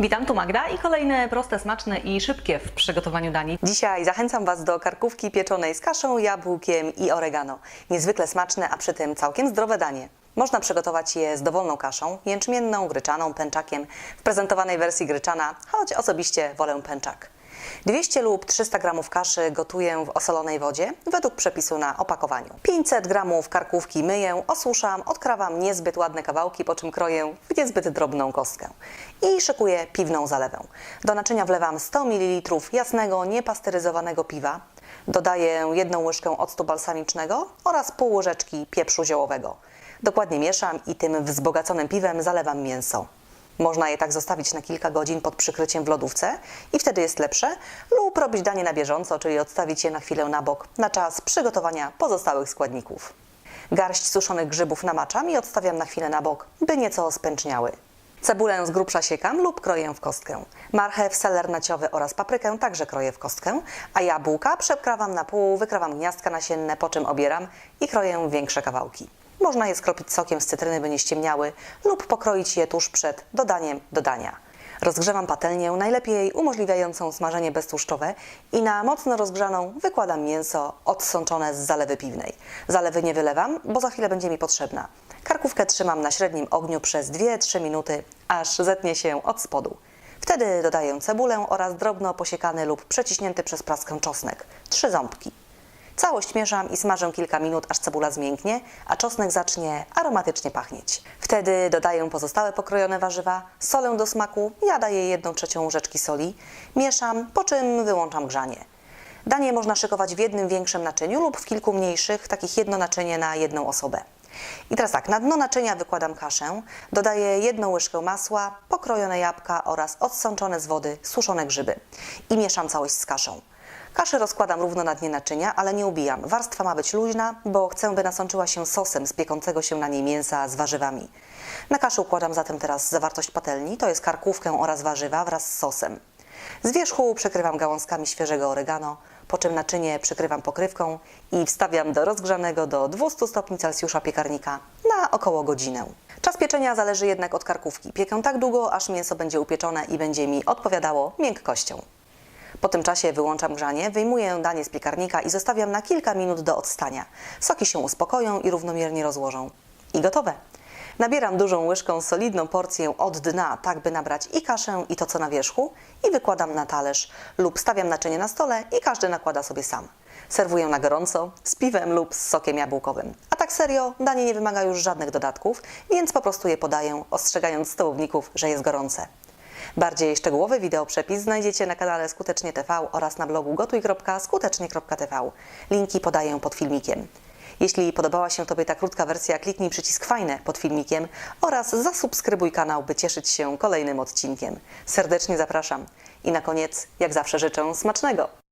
Witam, tu Magda i kolejne proste, smaczne i szybkie w przygotowaniu dani. Dzisiaj zachęcam Was do karkówki pieczonej z kaszą, jabłkiem i oregano. Niezwykle smaczne, a przy tym całkiem zdrowe danie. Można przygotować je z dowolną kaszą, jęczmienną, gryczaną, pęczakiem, w prezentowanej wersji gryczana, choć osobiście wolę pęczak. 200 lub 300 gramów kaszy gotuję w osolonej wodzie według przepisu na opakowaniu. 500 gramów karkówki myję, osuszam, odkrawam niezbyt ładne kawałki, po czym kroję w niezbyt drobną kostkę. I szykuję piwną zalewę. Do naczynia wlewam 100 ml jasnego, niepasteryzowanego piwa. Dodaję jedną łyżkę octu balsamicznego oraz pół łyżeczki pieprzu ziołowego. Dokładnie mieszam i tym wzbogaconym piwem zalewam mięso. Można je tak zostawić na kilka godzin pod przykryciem w lodówce i wtedy jest lepsze, lub robić danie na bieżąco, czyli odstawić je na chwilę na bok na czas przygotowania pozostałych składników. Garść suszonych grzybów namaczam i odstawiam na chwilę na bok, by nieco spęczniały. Cebulę z grubsza siekam lub kroję w kostkę. Marchew, seler naciowy oraz paprykę także kroję w kostkę, a jabłka przekrawam na pół, wykrawam gniazdka nasienne, po czym obieram i kroję większe kawałki. Można je skropić sokiem z cytryny, by nie ściemniały, lub pokroić je tuż przed dodaniem do dania. Rozgrzewam patelnię, najlepiej umożliwiającą smażenie beztłuszczowe i na mocno rozgrzaną wykładam mięso odsączone z zalewy piwnej. Zalewy nie wylewam, bo za chwilę będzie mi potrzebna. Karkówkę trzymam na średnim ogniu przez 2-3 minuty, aż zetnie się od spodu. Wtedy dodaję cebulę oraz drobno posiekany lub przeciśnięty przez praskę czosnek. Trzy ząbki. Całość mieszam i smażę kilka minut, aż cebula zmięknie, a czosnek zacznie aromatycznie pachnieć. Wtedy dodaję pozostałe pokrojone warzywa, solę do smaku, ja daję 1 trzecią łyżeczki soli, mieszam, po czym wyłączam grzanie. Danie można szykować w jednym większym naczyniu lub w kilku mniejszych, takich jedno naczynie na jedną osobę. I teraz tak, na dno naczynia wykładam kaszę, dodaję jedną łyżkę masła, pokrojone jabłka oraz odsączone z wody suszone grzyby i mieszam całość z kaszą. Kaszę rozkładam równo na dnie naczynia, ale nie ubijam. Warstwa ma być luźna, bo chcę, by nasączyła się sosem z piekącego się na niej mięsa z warzywami. Na kaszę układam zatem teraz zawartość patelni, to jest karkówkę oraz warzywa wraz z sosem. Z wierzchu przykrywam gałązkami świeżego oregano, po czym naczynie przykrywam pokrywką i wstawiam do rozgrzanego do 200 stopni Celsjusza piekarnika na około godzinę. Czas pieczenia zależy jednak od karkówki. Piekę tak długo, aż mięso będzie upieczone i będzie mi odpowiadało miękkością. Po tym czasie wyłączam grzanie, wyjmuję danie z piekarnika i zostawiam na kilka minut do odstania. Soki się uspokoją i równomiernie rozłożą. I gotowe. Nabieram dużą łyżką solidną porcję od dna, tak by nabrać i kaszę, i to co na wierzchu, i wykładam na talerz lub stawiam naczynie na stole i każdy nakłada sobie sam. Serwuję na gorąco, z piwem lub z sokiem jabłkowym. A tak serio, danie nie wymaga już żadnych dodatków, więc po prostu je podaję, ostrzegając stołowników, że jest gorące. Bardziej szczegółowy wideoprzepis znajdziecie na kanale Skutecznie TV oraz na blogu gotuj.skutecznie.tv. Linki podaję pod filmikiem. Jeśli podobała się Tobie ta krótka wersja, kliknij przycisk fajne pod filmikiem oraz zasubskrybuj kanał, by cieszyć się kolejnym odcinkiem. Serdecznie zapraszam. I na koniec, jak zawsze życzę smacznego!